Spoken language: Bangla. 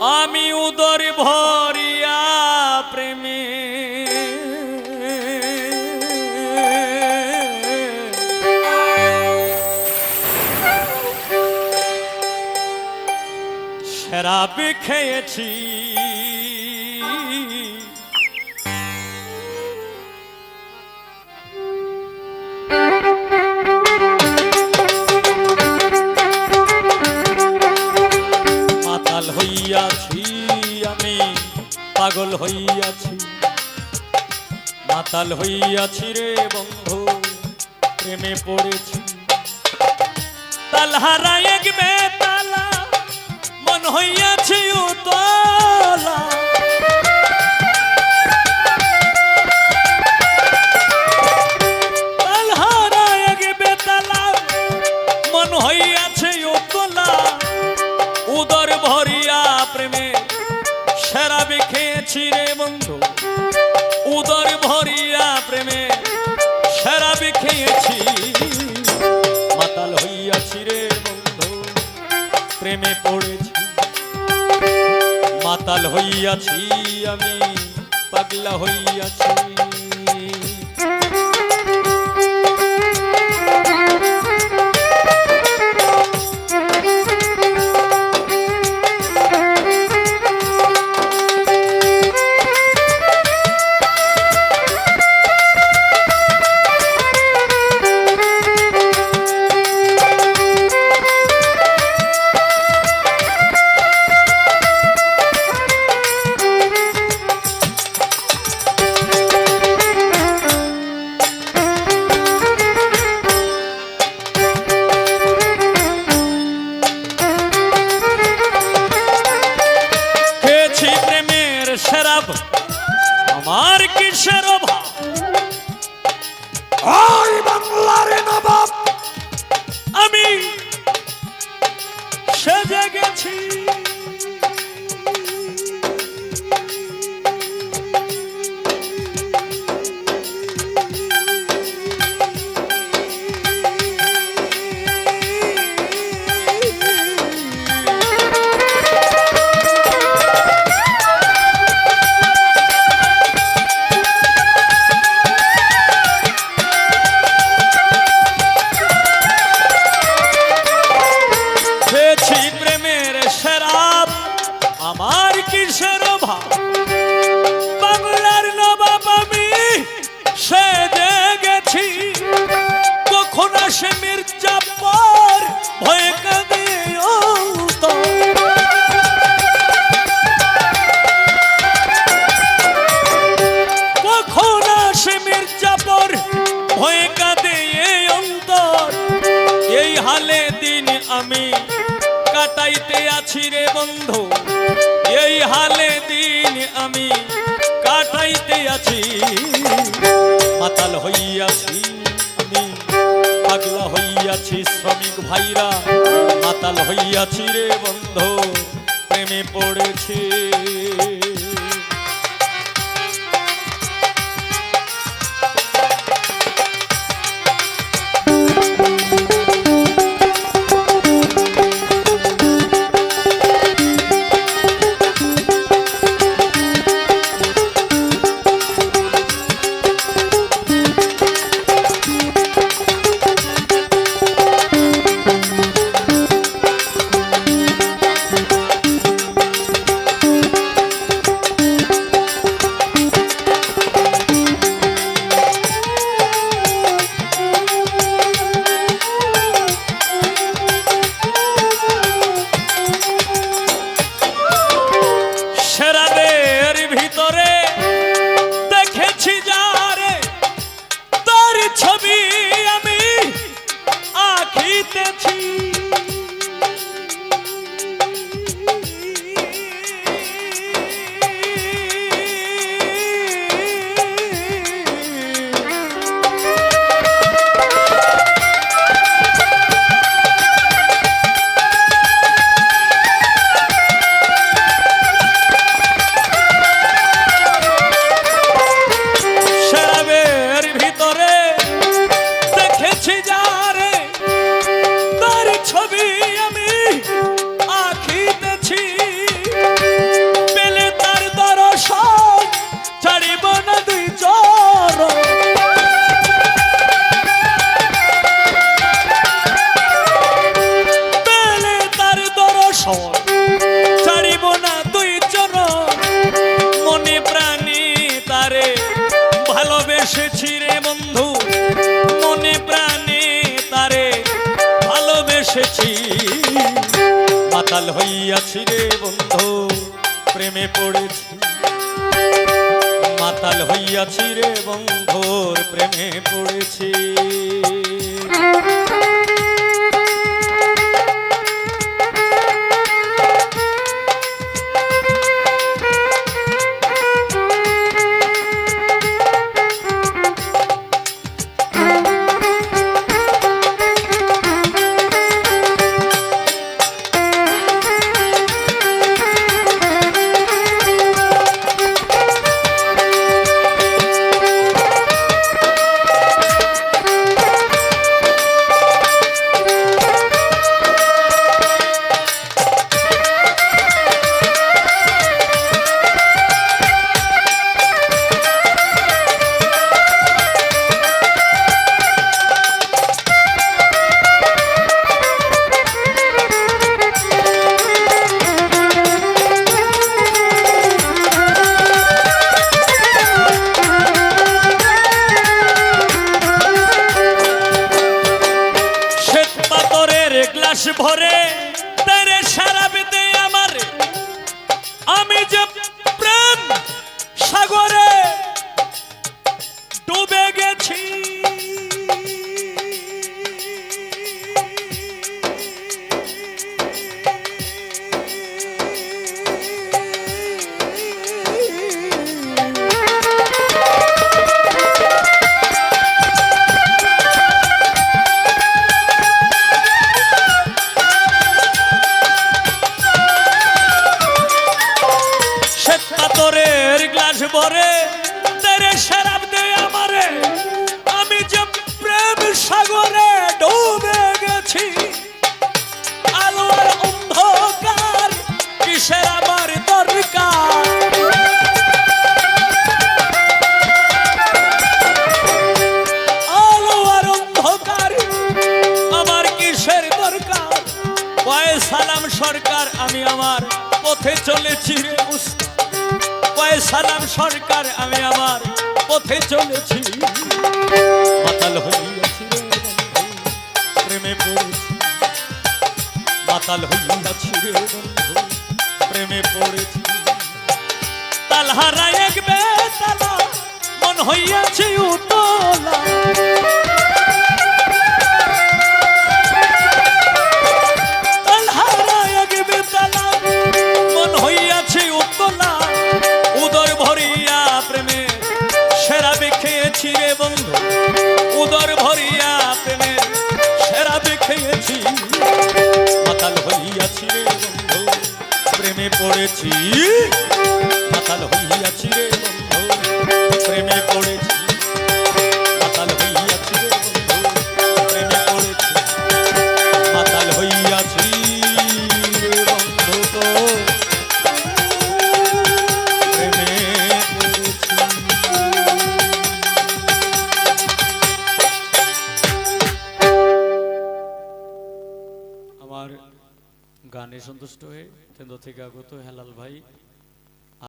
আমি উদর ভরিয়া প্রেমী। সেরা খেয়েছি হইয়াছি আমি, পাগল হইয়াছি। মাতাল হইয়াছি রে বন্ধু, প্রেমে পড়েছি। তালহারা এক বেতালা, মন হইয়াছি উতলা। শরাবে রে বন্ধু। উদর ভরিয়া প্রেমে সেরা খেয়েছি মাতাল হইয়াছি রে বন্ধু, প্রেমে পড়েছি। মাতাল হইয়াছি আমি, পাগলা হইয়াছি। আমার কিসের অভাব? ওই বাংলার নবাব। আমি সেজে গেছি। আমি কাটাইতে আছি। মাতাল হইয়াছি আমি, পাগলা হইয়াছি শ্রমিক ভাইরা। মাতাল হইয়াছি রে বন্ধু, প্রেমে পড়েছি। ভালোবেসেছি মাতাল হইয়াছি রে বন্ধু প্রেমে পড়েছি। মাতাল হইয়াছি রে বন্ধুর প্রেমে পড়েছি। গ্লাস ভরে পাথরের পথে চলেছি। মাতাল হইয়াছি প্রেমে পড়েছি। মাতাল হইয়াছি রে প্রেমে পড়েছি। তালহারা এক বেতালা, মন হইয়াছি উতলা। মাতাল হইয়াছি রে বন্ধু প্রেমে পড়েছি। মাতাল হইয়াছি রে বন্ধু প্রেমে পড়েছি। সন্তুষ্ট হয়ে কেন্দ্র থেকে আগত হেলাল ভাই